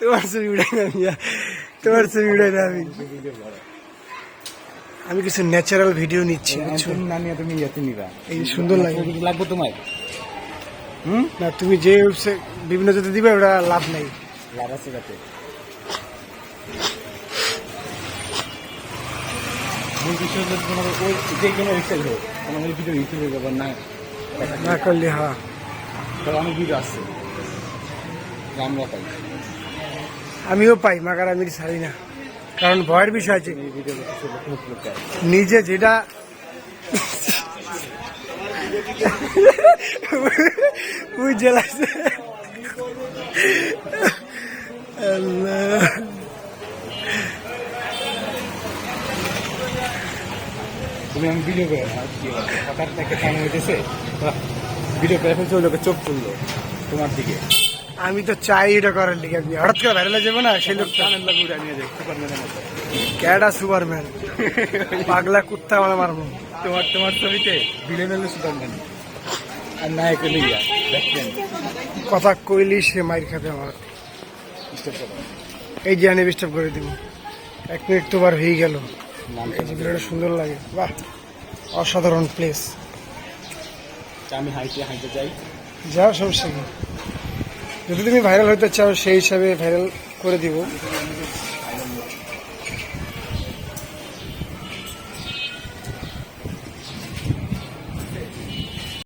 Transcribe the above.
তোমার ছবি উড়াই না মিয়া তোমার ছবি উড়াই না আমি। আমি কিছু ন্যাচারাল ভিডিও নিচ্ছি না নিয়ে তুমি ইয়েতে নিবা। এই সুন্দর লাগে। লাগবে তোমার? হুম? না তুমি যে বিভিন্ন জায়গাতে দিবে ওটা লাভ নাই। লাভ আছে যাতে। না। না করলে হ্যাঁ। অনেক ভিডিও আসছে আমরা পাই। আমিও পাই, মাগার আমি ছাড়ি না কারণ ভয়ের বিষয় আছে। নিজে যেটা তুমি আমি করে করে চোখ তুললো তোমার দিকে। আমি তো চাই এটা করার লিগে আমি হঠাৎ করে ভাইরাল যাবে না সেই লোকটা। মতো ক্যাডা সুপারম্যান। পাগলা কুত্তা আমার মারবো। তোমার তোমার ছবিতে? ভিলেন হলো সুপারম্যান। আর নায়ক হলো ইয়া কথা কইলি সে মাইর খাবে আমার। এই যে আনি ডিস্টার্ব করে দিব। এক মিনিট তো বার হয়ে গেল। ভিডিওটা সুন্দর লাগে। বাহ অসাধারণ প্লেস আমি হাইটে হাইটে যাই। যাও সমস্যা যদি তুমি ভাইরাল হতে চাও সেই হিসাবে ভাইরাল করে দিব।